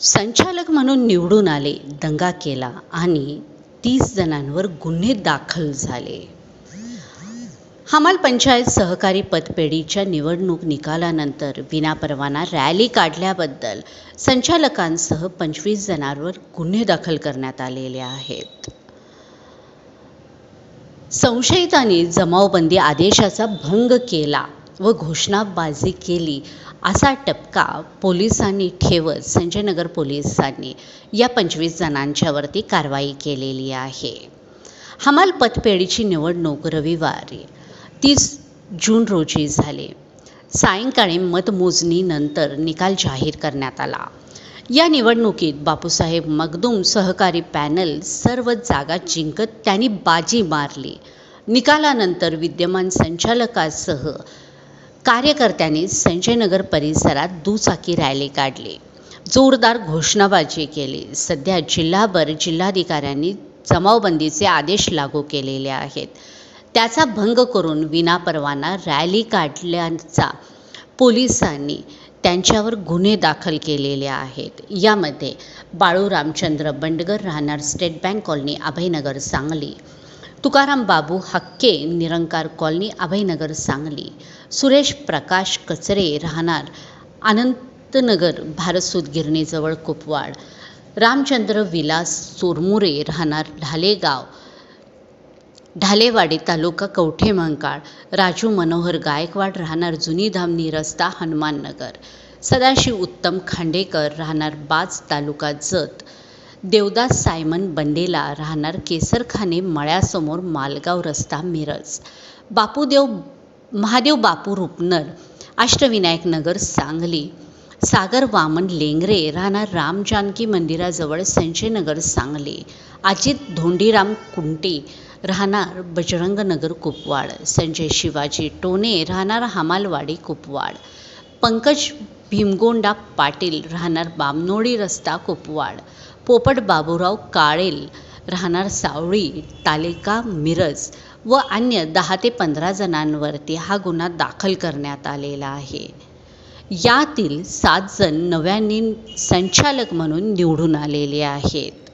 संचालक म्हणून निवडून आले दंगा केला आणि तीस जणांवर गुन्हे दाखल झाले. हमाल पंचायत सहकारी पतपेढीच्या निवडणूक निकालानंतर विनापरवाना रॅली काढल्याबद्दल संचालकांसह पंचवीस जणांवर गुन्हे दाखल करण्यात आलेले आहेत. संशयितांनी जमावबंदी आदेशाचा भंग केला व घोषणाबाजी केली. असा टपका पोलिसांनी ठेवत संजयनगर पोलिसांनी या पंचवीस जणांच्यावरती कारवाई केलेली आहे. हमाल पतपेढीची निवडणूक रविवारी तीस जून रोजी झाले. सायंकाळी मतमोजणीनंतर निकाल जाहीर करण्यात आला. या निवडणुकीत बापूसाहेब मगदूम सहकारी पॅनल सर्व जागा जिंकत त्यांनी बाजी मारली. निकालानंतर विद्यमान संचालकासह कार्यकर्त्यांनी संजयनगर परिसरात दुचाकी रॅली काढली. जोरदार घोषणाबाजी केली. सध्या जिल्हाभर जिल्हाधिकाऱ्यांनी जमावबंदीचे आदेश लागू केलेले आहेत. त्याचा भंग करून विनापरवाना रॅली काढल्याचा पोलिसांनी त्यांच्यावर गुन्हे दाखल केलेले आहेत. यामध्ये बाळू रामचंद्र बंडगर राहणार state bank colony Abhaynagar Sangli Tukaram Babu Hakke Nirankar colony Abhaynagar Sangli. Suresh Prakash Kachare राहणार अनंतनगर भारत गिरणीजवळ कुपवाड. रामचंद्र विलास चोरमुरे राहणार ढालेगाव. ढालेवाडी तालुका कवठे मंकाळ राजू मनोहर गायकवाड राहणार जुनी धामनी रस्ता हनुमाननगर. सदाशिव उत्तम खांडेकर राहणार बाज तालुका जत. देवदास सायमन बंडेला राहणार केसरखाने मळ्यासमोर मालगाव रस्ता मिरज. बापूदेव महादेव बापू रुपनर अष्टविनायक नगर सांगली. सागर वामन लेंगरे राहणार राम जानकी मंदिराजवळ संजयनगर सांगली. अजित धोंडीराम कुंटे राहणार बजरंगनगर कुपवाड. संजय शिवाजी टोने राहणार हमालवाडी कुपवाड. पंकज भीमगोंडा पाटील राहणार बामनोडी रस्ता कुपवाड. पोपट बाबूराव काळेल राहणार सावळी तालिका मिरज व अन्य दहा ते पंधरा जणांवरती हा गुन्हा दाखल करण्यात आलेला आहे. यातील सात जण नव्याने संचालक म्हणून निवडून आलेले आहेत.